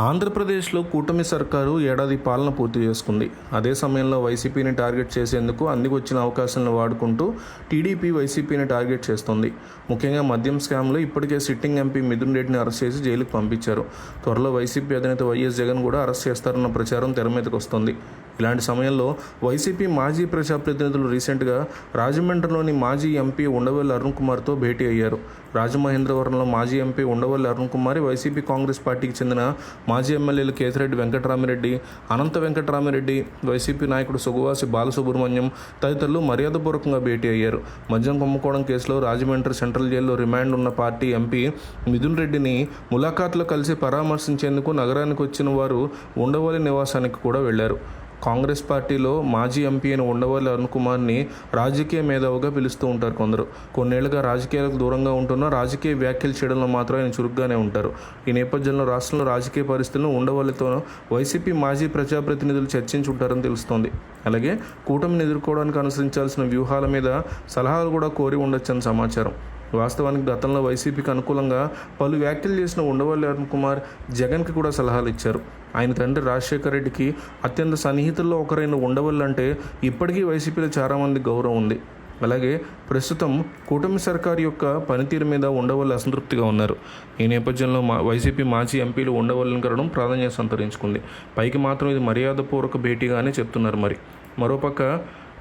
ఆంధ్రప్రదేశ్లో కూటమి సర్కారు ఏడాది పాలన పూర్తి చేసుకుంది. అదే సమయంలో వైసీపీని టార్గెట్ చేసేందుకు అందుకు వచ్చిన అవకాశాలను వాడుకుంటూ టీడీపీ వైసీపీని టార్గెట్ చేస్తోంది. ముఖ్యంగా మద్యం స్కామ్లో ఇప్పటికే సిట్టింగ్ ఎంపీ మిథున్ రెడ్డిని అరెస్ట్ చేసి జైలుకు పంపించారు. త్వరలో వైసీపీ అధినేత వైఎస్ జగన్ కూడా అరెస్ట్ చేస్తారన్న ప్రచారం తెర మీదకు వస్తుంది. ఇలాంటి సమయంలో వైసీపీ మాజీ ప్రజాప్రతినిధులు రీసెంట్గా రాజమండ్రిలోని మాజీ ఎంపీ ఉండవల్లి అరుణ్ కుమార్తో భేటీ అయ్యారు. రాజమహేంద్రవరంలో మాజీ MP Undavalli Arun Kumar YCP Congress party చెందిన మాజీ ఎమ్మెల్యేలు కేతిరెడ్డి వెంకటరామిరెడ్డి అనంత వెంకటరామిరెడ్డి వైసీపీ నాయకుడు సుగవాసి బాలసుబ్రహ్మణ్యం తదితరులు మర్యాదపూర్వకంగా భేటీ అయ్యారు. మద్యం కుంభకోణం కేసులో రాజమండ్రి సెంట్రల్ జైల్లో రిమాండ్ ఉన్న పార్టీ ఎంపీ మిథున్ రెడ్డిని ములాఖాత్లో కలిసి పరామర్శించేందుకు నగరానికి వచ్చిన వారు ఉండవల్లి నివాసానికి కూడా వెళ్ళారు. కాంగ్రెస్ పార్టీలో మాజీ ఎంపీ అయిన ఉండవల్లి అరుణ్ కుమార్ని రాజకీయ మేధావుగా పిలుస్తూ ఉంటారు కొందరు. కొన్నేళ్ళుగా రాజకీయాలకు దూరంగా ఉంటున్నా రాజకీయ వ్యాఖ్యలు చేయడంలో మాత్రం ఆయన చురుగ్గానే ఉంటారు. ఈ నేపథ్యంలో రాష్ట్రంలో రాజకీయ పరిస్థితులను ఉండవల్లితో వైసీపీ మాజీ ప్రజాప్రతినిధులు చర్చించుంటారని తెలుస్తోంది. అలాగే కూటమిని ఎదుర్కోవడానికి అనుసరించాల్సిన వ్యూహాల మీద సలహాలు కూడా కోరి ఉండొచ్చని సమాచారం. వాస్తవానికి గతంలో వైసీపీకి అనుకూలంగా పలు వ్యాఖ్యలు చేసిన ఉండవల్లి అరుణ్ కుమార్ జగన్కి కూడా సలహాలు ఇచ్చారు. ఆయన తండ్రి రాజశేఖర రెడ్డికి అత్యంత సన్నిహితుల్లో ఒకరైన ఉండవల్లి అంటే ఇప్పటికీ వైసీపీలో చాలామంది గౌరవం ఉంది. అలాగే ప్రస్తుతం కూటమి సర్కార్ యొక్క పనితీరు మీద ఉండవల్లి అసంతృప్తిగా ఉన్నారు. ఈ నేపథ్యంలో మా వైసీపీ మాజీ ఎంపీలు ఉండవల్లిని కలవడం ప్రాధాన్యత సంతరించుకుంది. పైకి మాత్రం ఇది మర్యాదపూర్వక భేటీగానే చెప్తున్నారు మరి. మరోపక్క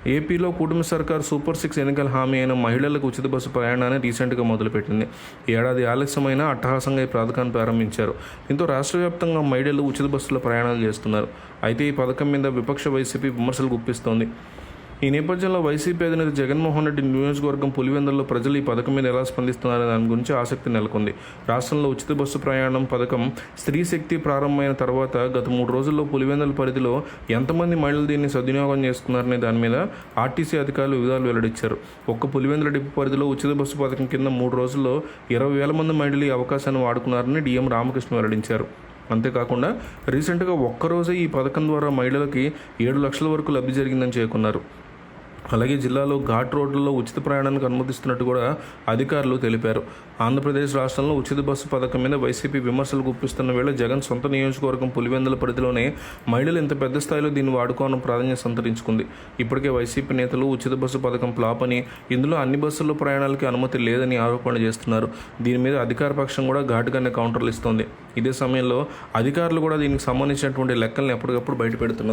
ఏపీలో కూటమి సర్కార్ సూపర్ సిక్స్ ఎన్నికల హామీ అయిన మహిళలకు ఉచిత బస్సు ప్రయాణాన్ని రీసెంట్గా మొదలుపెట్టింది. ఏడాది ఆలస్యమైన అట్టహాసంగా ఈ పథకాన్ని ప్రారంభించారు. దీంతో రాష్ట్ర వ్యాప్తంగా మహిళలు ఉచిత బస్సులో ప్రయాణాలు చేస్తున్నారు. అయితే ఈ పథకం మీద విపక్ష వైసీపీ విమర్శలు గుప్పిస్తోంది. ఈ నేపథ్యంలో వైసీపీ అధినేత జగన్మోహన్ రెడ్డి నియోజకవర్గం పులివెందుల్లో ప్రజలు ఈ పథకం మీద ఎలా స్పందిస్తున్నారనే దాని గురించి ఆసక్తి నెలకొంది. రాష్ట్రంలో ఉచిత బస్సు ప్రయాణం పథకం స్త్రీ శక్తి ప్రారంభమైన తర్వాత గత మూడు రోజుల్లో పులివెందుల పరిధిలో ఎంతమంది మహిళలు దీన్ని సద్వినియోగం చేసుకున్నారనే దాని మీద ఆర్టీసీ అధికారులు వివరాలు వెల్లడించారు. ఒక్క పులివెందుల డిపో పరిధిలో ఉచిత బస్సు పథకం కింద మూడు రోజుల్లో ఇరవై వేల మంది మహిళలు ఈ అవకాశాన్ని వాడుకున్నారని డిఎం రామకృష్ణ వెల్లడించారు. అంతేకాకుండా రీసెంట్గా ఒక్కరోజే ఈ పథకం ద్వారా మహిళలకి ఏడు లక్షల వరకు లబ్ధి జరిగిందని చేరుకున్నారు అలాగే జిల్లాలో ఘాట్ రోడ్లలో ఉచిత ప్రయాణానికి అనుమతిస్తున్నట్టు కూడా అధికారులు తెలిపారు. ఆంధ్రప్రదేశ్ రాష్ట్రంలో ఉచిత బస్సు పథకం మీద వైసీపీ విమర్శలు గుప్పిస్తున్న వేళ జగన్ సొంత నియోజకవర్గం పులివెందుల పరిధిలోనే మహిళలు ఇంత పెద్ద స్థాయిలో దీన్ని వాడుకోవడం ప్రాధాన్యత సంతరించుకుంది. ఇప్పటికే వైసీపీ నేతలు ఉచిత బస్సు పథకం ఫ్లాప్ అని ఇందులో అన్ని బస్సుల్లో ప్రయాణాలకి అనుమతి లేదని ఆరోపణలు చేస్తున్నారు. దీని మీద అధికార పక్షం కూడా ఘాటుగానే కౌంటర్లు ఇస్తోంది. ఇదే సమయంలో అధికారులు కూడా దీనికి సంబంధించినటువంటి లెక్కలను ఎప్పటికప్పుడు బయటపెడుతున్నారు.